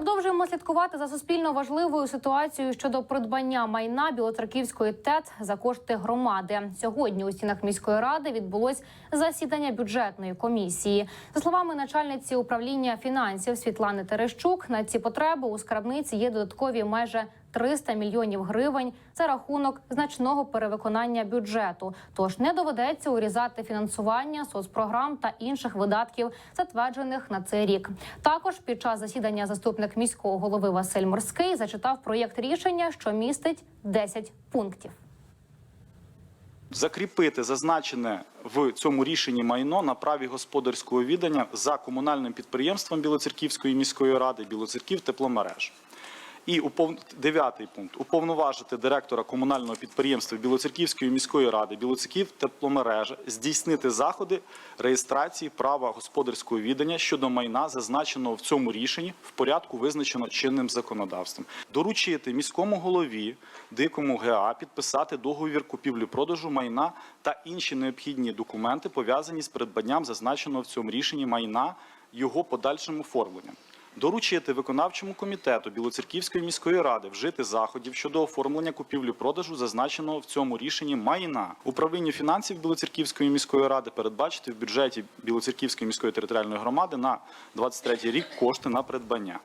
Продовжуємо слідкувати за суспільно важливою ситуацією щодо придбання майна Білоцерківської ТЕЦ за кошти громади. Сьогодні у стінах міської ради відбулось засідання бюджетної комісії. За словами начальниці управління фінансів Світлани Терещук, на ці потреби у скарбниці є додаткові майже 300 мільйонів гривень за рахунок значного перевиконання бюджету. Тож не доведеться урізати фінансування соцпрограм та інших видатків, затверджених на цей рік. Також під час засідання заступник міського голови Василь Морський зачитав проєкт рішення, що містить 10 пунктів. закріпити зазначене в цьому рішенні майно на праві господарського віддання за комунальним підприємством Білоцерківської міської ради Білоцерків тепломереж. І упов... дев'ятий пункт уповноважити директора комунального підприємства Білоцерківської міської ради Білоцерків тепломережа здійснити заходи реєстрації права господарського віддання щодо майна, зазначеного в цьому рішенні в порядку, визначено чинним законодавством. Доручити міському голові дикому ГА підписати договір купівлі-продажу майна та інші необхідні документи, пов'язані з придбанням зазначеного в цьому рішенні майна його подальшим оформленням. Доручити виконавчому комітету Білоцерківської міської ради вжити заходів щодо оформлення купівлі-продажу, зазначеного в цьому рішенні майна. Управлінню фінансів Білоцерківської міської ради передбачити в бюджеті Білоцерківської міської територіальної громади на 23 рік кошти на придбання.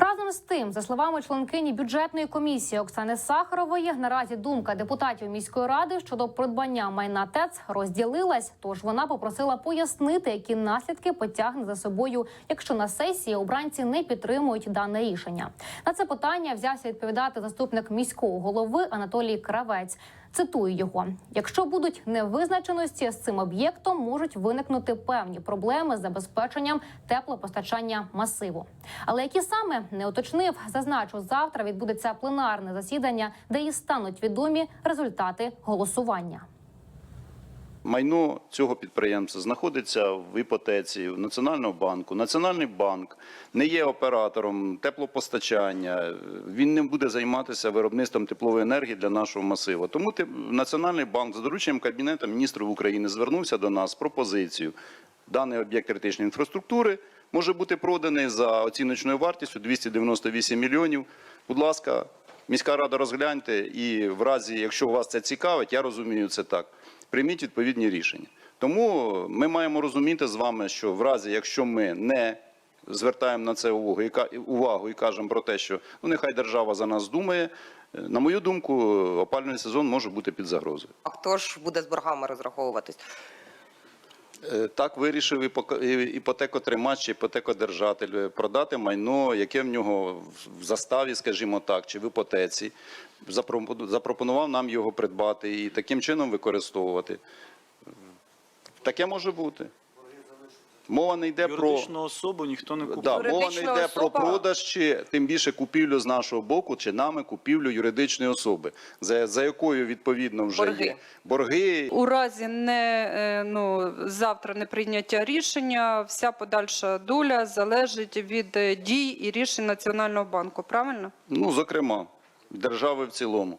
Разом з тим, за словами членкині бюджетної комісії Оксани Сахарової, наразі думка депутатів міської ради щодо придбання майна ТЕЦ розділилась. Тож вона попросила пояснити, які наслідки потягне за собою, якщо на сесії обранці не підтримують дане рішення. На це питання взявся відповідати заступник міського голови Анатолій Кравець. Цитую його: якщо будуть невизначеності з цим об'єктом, можуть виникнути певні проблеми з забезпеченням теплопостачання масиву. Але які саме не уточнив, зазначу, завтра відбудеться пленарне засідання, де і стануть відомі результати голосування. Майно цього підприємства знаходиться в іпотеці в Національного банку. Національний банк не є оператором теплопостачання. Він не буде займатися виробництвом теплової енергії для нашого масиву. Тому Національний банк за дорученням Кабінету міністрів України звернувся до нас з пропозицією. Даний об'єкт критичної інфраструктури може бути проданий за оціночною вартістю 298 мільйонів. Будь ласка, міська рада розгляньте і в разі, якщо вас це цікавить, я розумію це так прийміть відповідні рішення. Тому ми маємо розуміти з вами, що в разі, якщо ми не звертаємо на це увагу і увагу і кажемо про те, що ну нехай держава за нас думає. На мою думку, опальний сезон може бути під загрозою. А хто ж буде з боргами розраховуватись? Е, Так вирішив іпотекотримач чи іпотекодержатель е, продати майно, яке в нього в- заставі, скажімо так, чи в іпотеці. Запропо- Запропонував нам його придбати і таким чином використовувати. Таке може бути. Мова не йде про особу ніхто не купує. да, мова не йде про продаж чи тим більше купівлю з нашого боку, чи нами купівлю юридичної особи, за, за якою відповідно вже Борги. є борги У разі не е, ну завтра не прийняття рішення, вся подальша доля залежить від е, дій і рішень Національного банку. Правильно? Ну, зокрема, держави в цілому.